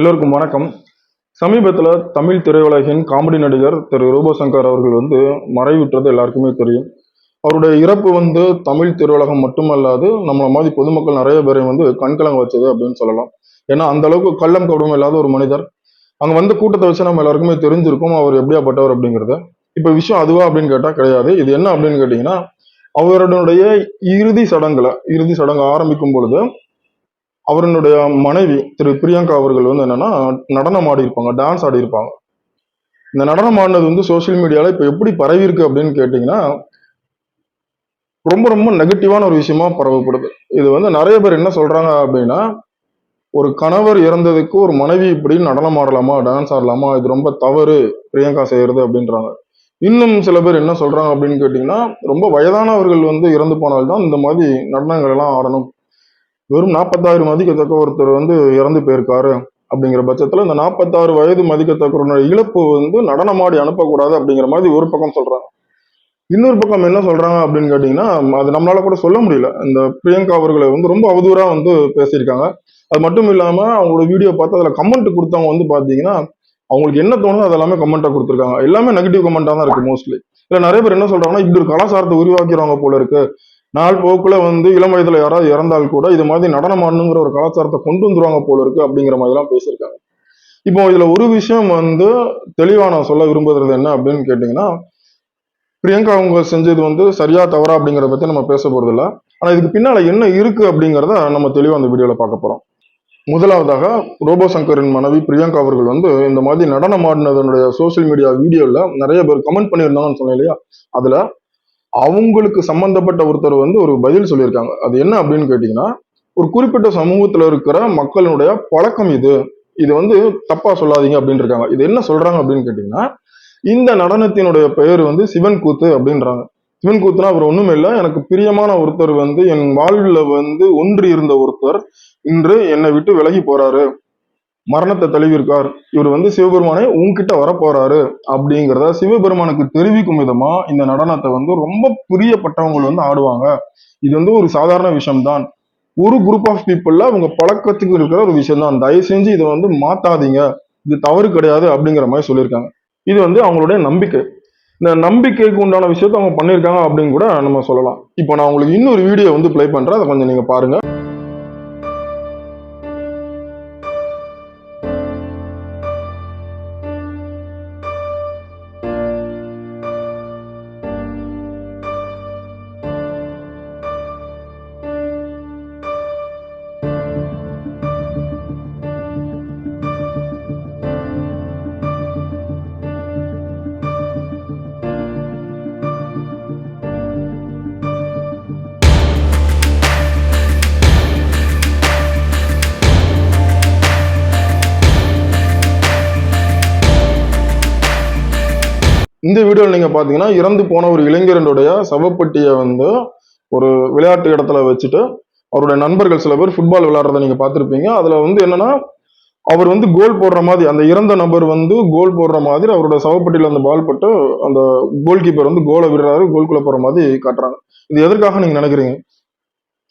எல்லோருக்கும் வணக்கம். சமீபத்தில் தமிழ் திரையுலகின் காமெடி நடிகர் திரு ரூபசங்கர் அவர்கள் வந்து மறைவிட்டது எல்லாருக்குமே தெரியும். அவருடைய இறப்பு வந்து தமிழ் திரையுலகம் மட்டுமல்லாது நம்மளை மாதிரி பொதுமக்கள் நிறைய பேரை வந்து கண்கலங்க வச்சது அப்படின்னு சொல்லலாம். ஏன்னா அந்த அளவுக்கு கள்ளம் கவடம் இல்லாத ஒரு மனிதர். அங்கே வந்த கூட்டத்தை வச்சு நம்ம எல்லாருக்குமே தெரிஞ்சிருக்கும் அவர் எப்படியாப்பட்டவர் அப்படிங்கிறத. இப்ப விஷயம் அதுவா அப்படின்னு கேட்டால் கிடையாது. இது என்ன அப்படின்னு கேட்டீங்கன்னா அவருடைய இறுதி சடங்குல இறுதி சடங்கு ஆரம்பிக்கும் பொழுது அவருடைய மனைவி திரு பிரியங்கா அவர்கள் வந்து என்னன்னா நடனம் ஆடி இருப்பாங்க டான்ஸ் ஆடி இருப்பாங்க இந்த நடனம் ஆடினது வந்து சோஷியல் மீடியாவில் இப்போ எப்படி பரவி இருக்கு அப்படின்னு கேட்டீங்கன்னா ரொம்ப ரொம்ப நெகட்டிவான ஒரு விஷயமா பரவப்படுது. இது வந்து நிறைய பேர் என்ன சொல்றாங்க அப்படின்னா ஒரு கணவர் இறந்ததுக்கு ஒரு மனைவி இப்படி நடனம் ஆடலாமா டான்ஸ் ஆடலாமா இது ரொம்ப தவறு பிரியங்கா செய்யறது அப்படின்றாங்க. இன்னும் சில பேர் என்ன சொல்றாங்க அப்படின்னு கேட்டிங்கன்னா ரொம்ப வயதானவர்கள் வந்து இறந்து போனால்தான் இந்த மாதிரி நடனங்கள் எல்லாம் ஆடணும் வெறும் நாற்பத்தாயிரம் மதிக்கத்தக்க ஒருத்தர் வந்து இறந்து போயிருக்காரு அப்படிங்கிற பட்சத்துல இந்த நாற்பத்தாறு வயது மதிக்கத்தக்கவருடைய இழப்பு வந்து நடனமாடி அனுப்பக்கூடாது அப்படிங்கிற மாதிரி ஒரு பக்கம் சொல்றாங்க. இன்னொரு பக்கம் என்ன சொல்றாங்க அப்படின்னு கேட்டிங்கன்னா அது நம்மளால கூட சொல்ல முடியல. இந்த பிரியங்கா அவர்களை வந்து ரொம்ப அவதூறா வந்து பேசியிருக்காங்க. அது மட்டும் இல்லாம அவங்களோட வீடியோ பார்த்து அதுல கமெண்ட் கொடுத்தவங்க வந்து பாத்தீங்கன்னா அவங்களுக்கு என்ன தோணுதோ அது எல்லாமே கமெண்ட்டாக கொடுத்துருக்காங்க. எல்லாமே நெகட்டிவ் கமெண்டா தான் இருக்கு மோஸ்ட்லி இல்ல நிறைய பேர் என்ன சொல்றாங்கன்னா இப்படி ஒரு கலாச்சாரத்தை உருவாக்கிறவங்க போல இருக்கு. நாள் போக்குல வந்து இளம் வயதுல யாராவது இறந்தால் கூட இது மாதிரி நடனம் ஆடணுங்கிற ஒரு கலாச்சாரத்தை கொண்டு வந்துருவாங்க போல இருக்கு அப்படிங்கிற மாதிரி எல்லாம் பேசியிருக்காங்க. இப்போ இதுல ஒரு விஷயம் வந்து தெளிவா நான் சொல்ல விரும்புறது என்ன அப்படின்னு கேட்டீங்கன்னா பிரியங்கா அவங்க செஞ்சது வந்து சரியா தவறா அப்படிங்கிறத பத்தி நம்ம பேச போறது இல்லை. ஆனா இதுக்கு பின்னால என்ன இருக்கு அப்படிங்கிறத நம்ம தெளிவா அந்த வீடியோல பார்க்க போறோம். முதலாவதாக ரோபோ சங்கரின் மனைவி பிரியங்கா அவர்கள் வந்து இந்த மாதிரி நடனம் ஆடினதனுடைய சோசியல் மீடியா வீடியோல நிறைய பேர் கமெண்ட் பண்ணியிருந்தாங்கன்னு சொன்னேன் இல்லையா? அதுல அவங்களுக்கு சம்பந்தப்பட்ட ஒருத்தர் வந்து ஒரு பதில் சொல்லியிருக்காங்க. அது என்ன அப்படின்னு கேட்டீங்கன்னா ஒரு குறிப்பிட்ட சமூகத்துல இருக்கிற மக்களுடைய பழக்கம் இது. இது வந்து தப்பா சொல்லாதீங்க அப்படின்னு இருக்காங்க. இது என்ன சொல்றாங்க அப்படின்னு கேட்டீங்கன்னா இந்த நடனத்தினுடைய பெயர் வந்து சிவன் கூத்து அப்படின்றாங்க. சிவன் கூத்துனா அவர் ஒண்ணுமே இல்லை. எனக்கு பிரியமான ஒருத்தர் வந்து என் வாழ்வில் வந்து ஒன்றி இருந்த ஒருத்தர் இன்று என்னை விட்டு விலகி போறாரு. மரணத்தை தழுவிருக்கார் இவர் வந்து சிவபெருமானே உன்கிட்ட வரப்போறாரு அப்படிங்கிறத சிவபெருமானுக்கு தெரிவிக்கும் விதமா இந்த நடனத்தை வந்து ரொம்ப பிரியப்பட்டவங்க வந்து ஆடுவாங்க. இது வந்து ஒரு சாதாரண விஷயம்தான். ஒரு குரூப் ஆஃப் பீப்புள்ல அவங்க பழக்கத்துக்கு இருக்கிற ஒரு விஷயம் தான் தயவு செஞ்சு இதை வந்து மாத்தாதீங்க. இது தவறு கிடையாது அப்படிங்கிற மாதிரி சொல்லியிருக்காங்க. இது வந்து அவங்களுடைய நம்பிக்கை. இந்த நம்பிக்கைக்கு உண்டான விஷயத்த அவங்க பண்ணியிருக்காங்க அப்படின்னு கூட நம்ம சொல்லலாம். இப்போ நான் உங்களுக்கு இன்னொரு வீடியோ வந்து ப்ளே பண்றேன். அதை கொஞ்சம் நீங்க பாருங்க. இந்த வீடியோவில் நீங்கள் பார்த்தீங்கன்னா இறந்து போன ஒரு இளைஞரனுடைய சவப்பெட்டியை வந்து ஒரு விளையாட்டு இடத்துல வச்சுட்டு அவருடைய நண்பர்கள் சில பேர் ஃபுட்பால் விளையாடுறத நீங்கள் பார்த்துருப்பீங்க. அதில் வந்து என்னென்னா அவர் வந்து கோல் போடுற மாதிரி அந்த இறந்த நபர் வந்து கோல் போடுற மாதிரி அவரோட சவப்பட்டியில் அந்த பால் பட்டு அந்த கோல் கீப்பர் வந்து கோலை விடுறாரு கோல்குள்ளே போகிற மாதிரி காட்டுறாங்க. இது எதற்காக நீங்கள் நினைக்கிறீங்க?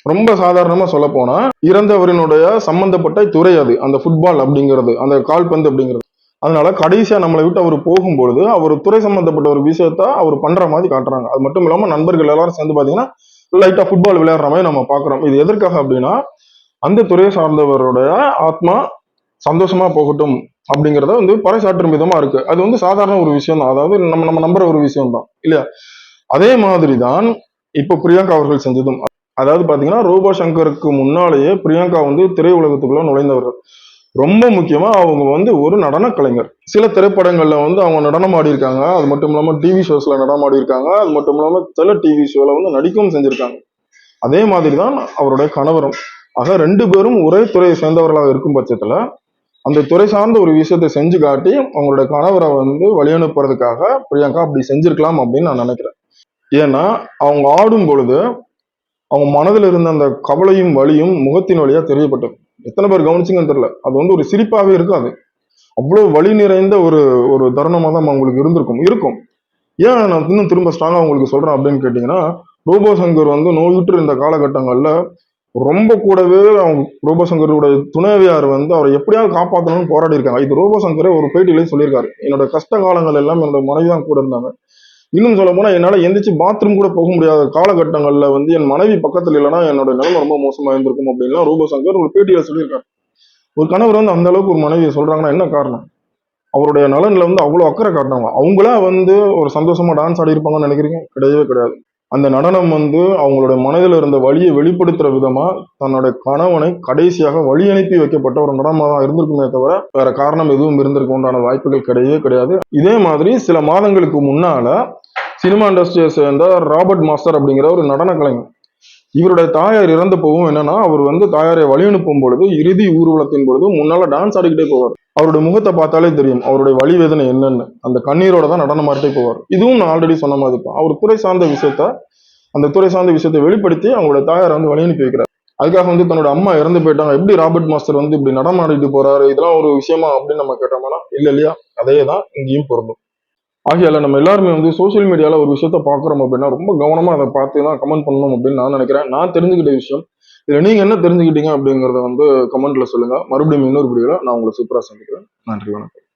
ரொம்ப சாதாரணமாக சொல்ல போனால் இறந்தவரினுடைய சம்பந்தப்பட்ட துறை அது அந்த ஃபுட்பால் அப்படிங்கிறது அந்த கால்பந்து அப்படிங்கிறது. அதனால கடைசியா நம்மளை விட்டு அவர் போகும்பொழுது அவர் துறை சம்பந்தப்பட்ட ஒரு விஷயத்த அவர் பண்ற மாதிரி காட்டுறாங்க. அது மட்டும் இல்லாம நண்பர்கள் எல்லாரும் சேர்ந்து பாத்தீங்கன்னா லைட்டா ஃபுட்பால் விளையாடுற மாதிரி நம்ம பாக்குறோம். இது எதற்காக அப்படின்னா அந்த துறையை சார்ந்தவருடைய ஆத்மா சந்தோஷமா போகட்டும் அப்படிங்கிறத வந்து பறைசாற்றும் விதமா இருக்கு. அது வந்து சாதாரண ஒரு விஷயம் தான். அதாவது நம்ம நம்ம நம்புற ஒரு விஷயம் தான். இல்லையா? அதே மாதிரி தான் இப்போ பிரியங்கா அவர்கள் செஞ்சதும். அதாவது பாத்தீங்கன்னா ரூபா சங்கருக்கு முன்னாலேயே பிரியங்கா வந்து திரையுலகத்துக்குள்ள நுழைந்தவர்கள். ரொம்ப முக்கியமா அவங்க வந்து ஒரு நடன கலைஞர். சில திரைப்படங்கள்ல வந்து அவங்க நடனம் ஆடி இருக்காங்க அது மட்டும் இல்லாம டிவி ஷோஸ்ல நடனம் ஆடி இருக்காங்க அது மட்டும் இல்லாம சில டிவி ஷோல வந்து நடிக்கவும் செஞ்சிருக்காங்க. அதே மாதிரி தான் அவருடைய கணவரும். ஆக ரெண்டு பேரும் ஒரே துறையை சேர்ந்தவர்களாக இருக்கும் பட்சத்துல அந்த துறை சார்ந்த ஒரு விஷயத்தை செஞ்சு காட்டி அவங்களுடைய கணவரை வந்து வழியனுப்புறதுக்காக பிரியங்கா அப்படி செஞ்சிருக்கலாம் அப்படின்னு நான் நினைக்கிறேன். ஏன்னா அவங்க ஆடும் பொழுது அவங்க மனதில் இருந்த அந்த கவலையும் வலியும் முகத்தின் வழியா தெரியப்பட்டது. எத்தனை பேர் கவனிச்சிங்கன்னு தெரியல. அது வந்து ஒரு சிரிப்பாவே இருக்காது. அவ்வளவு வழி நிறைந்த ஒரு ஒரு தருணமாக தான் அவங்களுக்கு இருந்திருக்கும். இருக்கும். ஏன் நான் இன்னும் திரும்ப ஸ்ட்ராங்கா உங்களுக்கு சொல்றேன் அப்படின்னு கேட்டீங்கன்னா ரூபசங்கர் வந்து நோயுற்று இருந்த காலகட்டங்கள்ல ரொம்ப கூடவே அவங்க ரூபசங்கருடைய துணைவியார் வந்து அவரை எப்படியாவது காப்பாற்றணும்னு போராடி இருக்காங்க இது ரூபசங்கரே ஒரு பேட்டியிலேயே சொல்லியிருக்காரு. என்னோட கஷ்ட காலங்கள் எல்லாம் என்னோட மனைவி தான் கூட இருந்தாங்க இன்னும் சொல்ல போனால் என்னால் எந்திரிச்சு பாத்ரூம் கூட போக முடியாத காலகட்டங்களில் வந்து என் மனைவி பக்கத்தில் இல்லைன்னா என்னோட நிலைமை ரொம்ப மோசமாக இருந்திருக்கும் அப்படின்லாம் ரூபசங்கர் ஒரு பேட்டியில் சொல்லியிருக்காரு. ஒரு கணவர் வந்து அந்த அளவுக்கு ஒரு மனைவியை சொல்கிறாங்கன்னா என்ன காரணம்? அவருடைய நலனில் வந்து அவ்வளோ அக்கறை காட்டினாங்க அவங்களா வந்து ஒரு சந்தோஷமா டான்ஸ் ஆடி இருப்பாங்கன்னு நினைக்கிறீங்க? கிடையவே கிடையாது. அந்த நடனம் வந்து அவங்களுடைய மனதில் இருந்த வழியை வெளிப்படுத்துற விதமா தன்னுடைய கணவனை கடைசியாக வழி அனுப்பி வைக்கப்பட்ட ஒரு நடனமாக தான் இருந்திருக்குமே தவிர வேற காரணம் எதுவும் இருந்திருக்க உண்டான வாய்ப்புகள் கிடையவே கிடையாது. இதே மாதிரி சில மாதங்களுக்கு முன்னால சினிமா இண்டஸ்ட்ரியை சேர்ந்த ராபர்ட் மாஸ்டர் அப்படிங்கிற ஒரு நடன கலைஞர் இவருடைய தாயார் இறந்தப்பவும் போகும் என்னன்னா அவர் வந்து தாயாரை வழி அனுப்பும் பொழுது இறுதி ஊர்வலத்தின் பொழுது முன்னால டான்ஸ் ஆடிக்கிட்டே போவார். அவருடைய முகத்தை பார்த்தாலே தெரியும் அவருடைய வழி வேதனை என்னன்னு. அந்த கண்ணீரோட தான் நடனம் ஆடிட்டே போவார். இதுவும் நான் ஆல்ரெடி சொன்ன மாதிரி தான். அவர் துறை சார்ந்த விஷயத்த அந்த துறை சார்ந்த விஷயத்தை வெளிப்படுத்தி அவங்களோட தாயாரை வந்து வழி அனுப்பி வைக்கிறார். அதுக்காக வந்து தன்னோட அம்மா இறந்து போயிட்டாங்க. எப்படி ராபர்ட் மாஸ்டர் வந்து இப்படி நடனம் போறாரு? இதெல்லாம் ஒரு விஷயமா அப்படின்னு நம்ம கேட்டோம்னா இல்ல இல்லையா? அதே தான் இங்கேயும் பொருந்தும். ஆகையால நம்ம எல்லாருமே வந்து சோசியல் மீடியால ஒரு விஷயத்த பாக்குறோம் அப்படின்னா ரொம்ப கவனமா அதை பார்த்து தான் கமெண்ட் பண்ணணும் அப்படின்னு நான் நினைக்கிறேன். நான் தெரிஞ்சுக்கிட்ட விஷயம். இதுல நீங்க என்ன தெரிஞ்சுக்கிட்டீங்க அப்படிங்கறத வந்து கமெண்ட்ல சொல்லுங்க. மறுபடியும் இன்னொரு வீடியோல நான் உங்களை சூப்பரா சந்திக்கிறேன். நன்றி வணக்கம்.